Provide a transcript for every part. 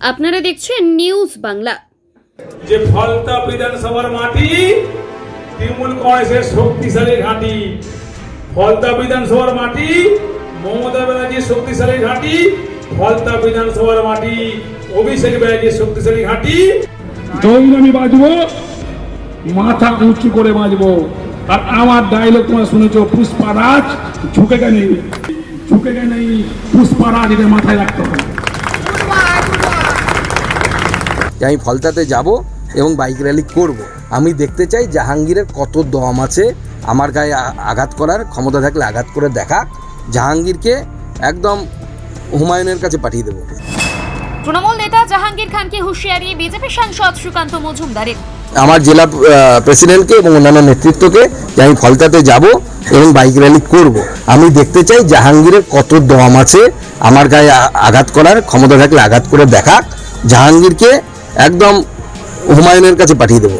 আপনারা দেখছেন নিউজ বাংলা যে ফলতা বিধানসভার মাটি তৃণমূল কংগ্রেসের শক্তিশালী ঘাঁটি। ফলতা বিধানসভার মাটি মমতা ব্যানার্জির শক্তিশালী ঘাঁটি। ফলতা বিধানসভার মাটি অভিষেক ব্যানার্জির শক্তিশালী ঘাঁটি। দৌড় আমি বাজবো মাথা উঁচু করে বাজবো। আর আমার ডায়লগ তোমরা শুনেছো পুষ্পারাজ ঝুঁকে গে নেই ঝুঁকে নেই পুষ্পারাজ এটা মাথায় রাখতে হবে। যে আমি ফলতাতে যাব এবং বাইক র্যালি করব। আমি দেখতে চাই জাহাঙ্গীরের কত দম আছে। আমার গায়ে আঘাত করার ক্ষমতা থাকলে আঘাত করে দেখা জাহাঙ্গীরকে একদম হুমায়ুনের কাছে পাঠিয়ে দেবো। তৃণমূল নেতা জাহাঙ্গীর খানকে হুঁশিয়ারি বিজেপি সাংসদ সুকান্ত মজুমদারের। আমার জেলা প্রেসিডেন্টকে এবং অন্যান্য নেতৃত্বকে যে আমি ফলতাতে যাব এবং বাইক র্যালি করব। আমি দেখতে চাই জাহাঙ্গীরের কত দম আছে। আমার গায়ে আঘাত করার ক্ষমতা থাকলে আঘাত করে দেখা জাহাঙ্গীরকে একদম হুমায়ুনের কাছে পাঠিয়ে দেবো।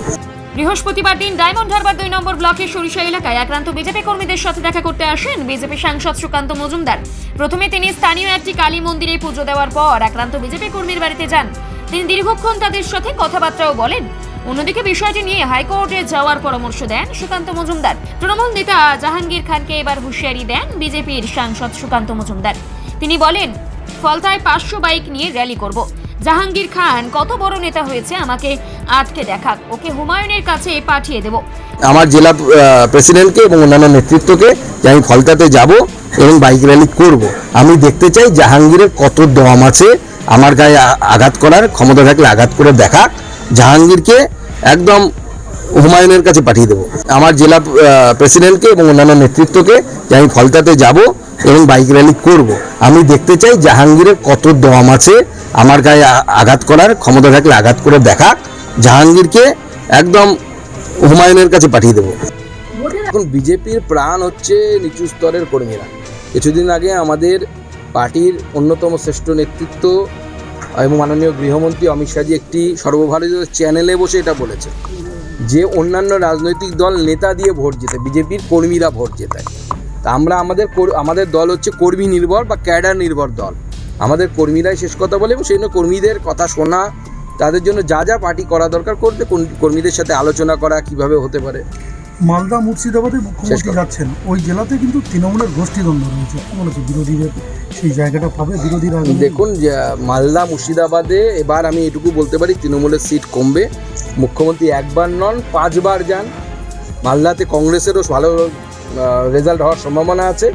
বৃহস্পতিবার দিন ডায়মন্ড হারবার দুই নম্বর ব্লকের সরিষা এলাকায় আক্রান্ত বিজেপি কর্মীদের সাথে দেখা করতে আসেন বিজেপি সাংসদ সুকান্ত মজুমদার। প্রথমে তিনি স্থানীয় একটি কালী মন্দিরে পুজো দেওয়ার পর আক্রান্ত বিজেপি কর্মীর বাড়িতে যান। তিনি দীর্ঘক্ষণ তাদের সাথে কথাবার্তাও বলেন। অন্যদিকে বিষয়টি নিয়ে হাইকোর্টে যাওয়ার পরামর্শ দেন সুকান্ত মজুমদার। তৃণমূল নেতা জাহাঙ্গীর খানকে এবার হুঁশিয়ারি দেন বিজেপির সাংসদ সুকান্ত মজুমদার। তিনি বলেন, ফলতায় পাঁচশো বাইক নিয়ে র্যালি করব। জাহাঙ্গীর খান, কত বড় নেতা হয়েছে আমাকে আটকে দেখাক ওকে হুমায়ুনের কাছে পাঠিয়ে দেব। আমার জেলা প্রেসিডেন্টকে এবং অন্যান্য নেতৃত্বকে যে আমি ফলতাতে যাব এবং বাইক র্যালি করব। আমি দেখতে চাই জাহাঙ্গীরের কত দম আছে। আমার গায়ে আঘাত করার ক্ষমতা থাকলে আঘাত করে দেখা। জাহাঙ্গীরকে একদম হুমায়ুনের কাছে পাঠিয়ে দেবো। আমার জেলা প্রেসিডেন্টকে এবং অন্যান্য নেতৃত্বকে যে আমি ফলতাতে যাব এবং বাইক র্যালি করব। আমি দেখতে চাই জাহাঙ্গীরের কত দম আছে, আমার গায়ে আঘাত করার ক্ষমতা থাকলে আঘাত করে দেখা জাহাঙ্গীরকে একদম হুমায়ুনের কাছে পাঠিয়ে দেবো। এখন বিজেপির প্রাণ হচ্ছে নিচু স্তরের কর্মীরা। কিছুদিন আগে আমাদের পার্টির অন্যতম শ্রেষ্ঠ নেতৃত্ব এবং মাননীয় গৃহমন্ত্রী অমিত শাহজি একটি সর্বভারতীয় চ্যানেলে বসে এটা বলেছে যে অন্যান্য রাজনৈতিক দল নেতা দিয়ে ভোট জেতে বিজেপির কর্মীরা ভোট জেতায়। তা আমরা আমাদের আমাদের দল হচ্ছে কর্মী নির্ভর বা ক্যাডার নির্ভর দল। আমাদের কর্মীরাই শেষ কথা বলে এবং সেই জন্য কর্মীদের কথা শোনা তাদের জন্য যা যা পার্টি করা দরকার করতে কর্মী- কর্মীদের সাথে আলোচনা করা কীভাবে হতে পারে। মালদা মুর্শিদাবাদে মুখ্যমন্ত্রী যাচ্ছেন। ওই জেলাতে কিন্তু তৃণমূলের গোষ্ঠীদ্বন্দ্ব রয়েছে। বিরোধীদের সেই জায়গাটা পাবে? বিরোধীরা দেখুন মালদা মুর্শিদাবাদে এবার আমি এটুকু বলতে পারি তৃণমূলের সিট কমবে। মুখ্যমন্ত্রী একবার নন পাঁচবার যান। মালদাতে কংগ্রেসেরও ভালো রেজাল্ট হওয়ার সম্ভাবনা আছে।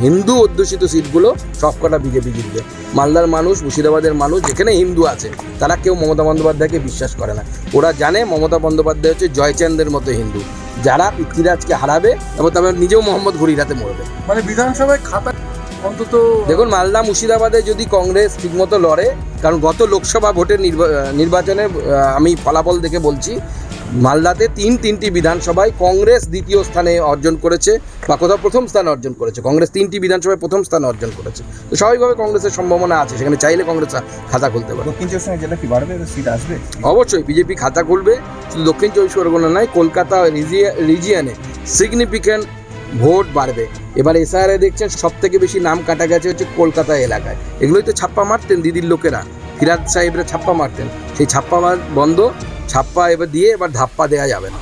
হিন্দু অধ্যুষিত সিটগুলো সবকটা বিজেপি জিতবে। মালদার মানুষ মুর্শিদাবাদের মানুষ যেখানে হিন্দু আছে তারা কেউ মমতা বন্দ্যোপাধ্যায়কে বিশ্বাস করে না। ওরা জানে মমতা বন্দ্যোপাধ্যায় হচ্ছে জয়চন্দ্রের মতো হিন্দু। যারা পৃথ্বীরাজকে হারাবে এবং তারপর নিজেও মোহাম্মদ ঘুরিরাতে মরবে। মানে বিধানসভায় খাতা অন্তত দেখুন মালদা মুর্শিদাবাদে যদি কংগ্রেস ঠিকমতো লড়ে কারণ গত লোকসভা ভোটের নির্বা- নির্বাচনে আমি ফলাফল দেখে বলছি মালদাতে তিন তিনটি বিধানসভায় কংগ্রেস দ্বিতীয় স্থানে অর্জন করেছে বা কোথাও প্রথম স্থান অর্জন করেছে। কংগ্রেস তিনটি বিধানসভায় প্রথম স্থান অর্জন করেছে। তো স্বাভাবিকভাবে কংগ্রেসের সম্ভাবনা আছে সেখানে চাইলে কংগ্রেস খাতা খুলতে পারে। দক্ষিণ চব্বিশ জেলা কি বাড়বে সিট আসবে? অবশ্যই বিজেপি খাতা খুলবে। শুধু দক্ষিণ চব্বিশ পরগনা নয় কলকাতা রিজিয়ানে সিগনিফিক্যান্ট ভোট বাড়বে। এবার এসআইআরে দেখছেন সব থেকে বেশি নাম কাটা গেছে হচ্ছে কলকাতা এলাকায়। এগুলোই তো ছাপ্পা মারতেন দিদির লোকেরা। ফিরাদ সাহেবরা ছাপ্পা মারতেন। সেই ছাপ্পা মার বন্ধ ছাপ্পা এবার দিয়ে এবার ধাপ্পা দেওয়া যাবে না।